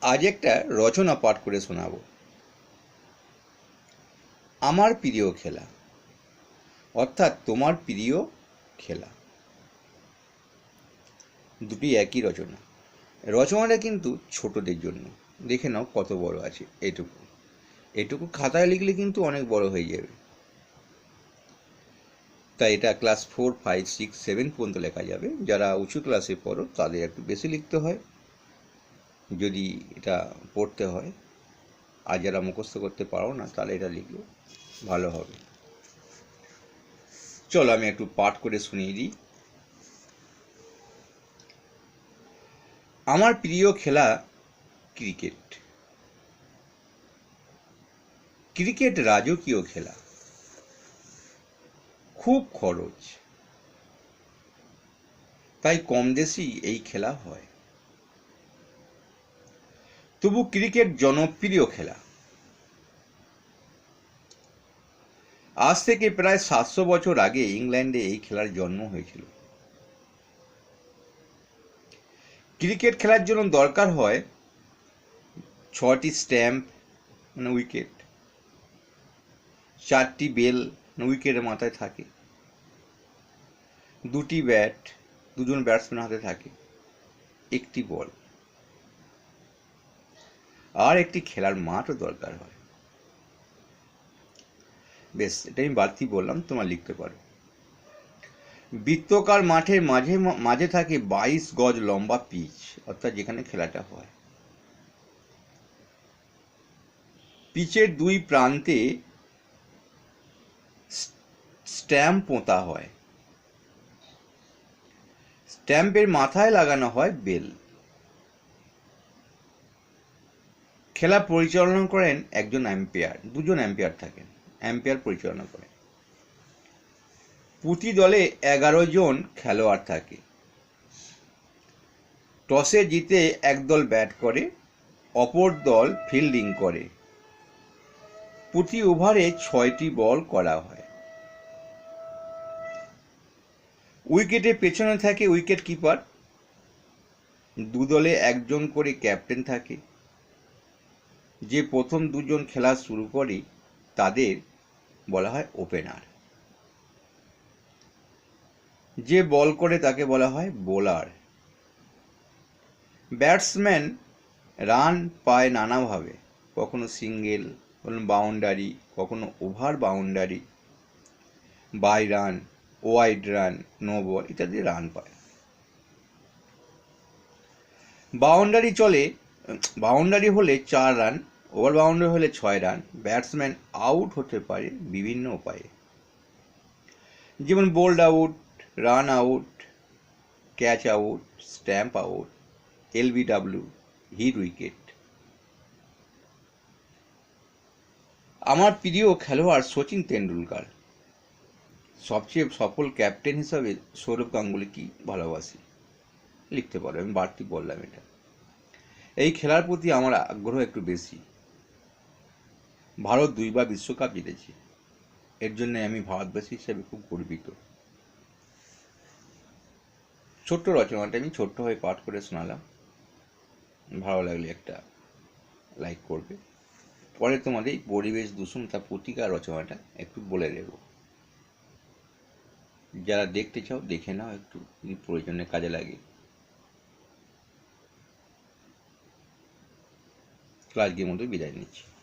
আজ একটা রচনা পাঠ করে শোনাব। আমার প্রিয় খেলা। অর্থাৎ তোমার প্রিয় খেলা। দুটি একই রচনা। রচনাটা কিন্তু ছোটদের জন্য। দেখে নাও কত বড় আছে এটুকু। এটুকু খাতায় লিখলে কিন্তু অনেক বড় হয়ে যাবে। তাই এটা class four five six seven পর্যন্ত লেখা যাবে। যারা উঁচু ক্লাসে পড়ো, তাদের একটু বেশি লিখতে হয়। যদি এটা পড়তে হয়, আর যারা মুখস্থ করতে পারো না, তাহলে এটা লিখলে ভালো হবে। চলো আমি একটু পাঠ করে শুনিয়ে দিই। আমার প্রিয় খেলা ক্রিকেট। ক্রিকেট রাজকীয় খেলা। খুব খরচ। তাই কম দেশেই এই খেলা হয়। তবু ক্রিকেট জনপ্রিয় খেলা। আজ থেকে প্রায় সাতশো বছর আগে ইংল্যান্ডে এই খেলার জন্ম হয়েছিল। ক্রিকেট খেলার জন্য দরকার হয় ছটি স্ট্যাম্প মানে উইকেট। চারটি বেল উইকেটের মাথায় থাকে। দুটি ব্যাট, দুজন ব্যাটসম্যান হাতে থাকে। একটি বল। আর একটি খেলার মাঠও দরকার হয়। বেশ, এটা আমি বাড়তি বললাম, তোমার লিখতে পারো। বৃত্তকার মাঠের মাঝে মাঝে থাকে বাইশ গজ লম্বা পিচ, অর্থাৎ যেখানে খেলাটা হয়। পিচের দুই প্রান্তে স্ট্যাম্প পোঁতা হয়। স্ট্যাম্পের মাথায় লাগানো হয় বেল। খেলা পরিচালনা করেন একজন অ্যাম্পায়ার দুজন অ্যাম্পায়ার থাকেন অ্যাম্পায়ার পরিচালনা করেন। প্রতি দলে এগারো জন খেলোয়াড় থাকে। টসে জিতে একদল ব্যাট করে, অপর দল ফিল্ডিং করে। প্রতি ওভারে ছয়টি বল করা হয়। উইকেটের পেছনে থাকে উইকেট কিপার দুদলে একজন করে ক্যাপ্টেন থাকে। যে প্রথম দুজন খেলা শুরু করে তাদের বলা হয় ওপেনার যে বল করে তাকে বলা হয় বোলার ব্যাটসম্যান রান পায় নানাভাবে, কখনো সিঙ্গেল কখনো বাউন্ডারি কখনো over boundary bye run wide run no ball ইত্যাদি রান পায়। বাউন্ডারি চলে বাউন্ডারি হলে চার রান, ওভার বাউন্ডারি হলে ছয় রান, ব্যাটসম্যান আউট হতে পারে বিভিন্ন উপায়ে। যেমন bowled out, run out, catch out, stump out, LBW, hit wicket. আমার প্রিয় খেলোয়াড় সচিন তেন্ডুলকার। সবচেয়ে সফল ক্যাপ্টেন হিসাবে সৌরভ গাঙ্গুলিকে ভালোবাসি? লিখতে পারো, আমি বাড়তি বললাম এটা। এই খেলার প্রতি আমার আগ্রহ একটু বেশি। ভারত দুইবার বিশ্বকাপ জিতেছে। এর জন্য আমি ভারতবাসী হিসেবে খুব গর্বিত। ছোট্ট রচনাটা আমি ছোট্ট হয়ে পাঠ করে শোনালাম। ভালো লাগলে একটা লাইক করবে। পরে তোমাদের এই পরিবেশ দূষণ তা প্রতিকার রচনাটা একটু বলে দেব। যারা দেখতে চাও, দেখে নাও, একটু প্রয়োজনে কাজে লাগে। લાલગી મુંડું વિદાય નહીં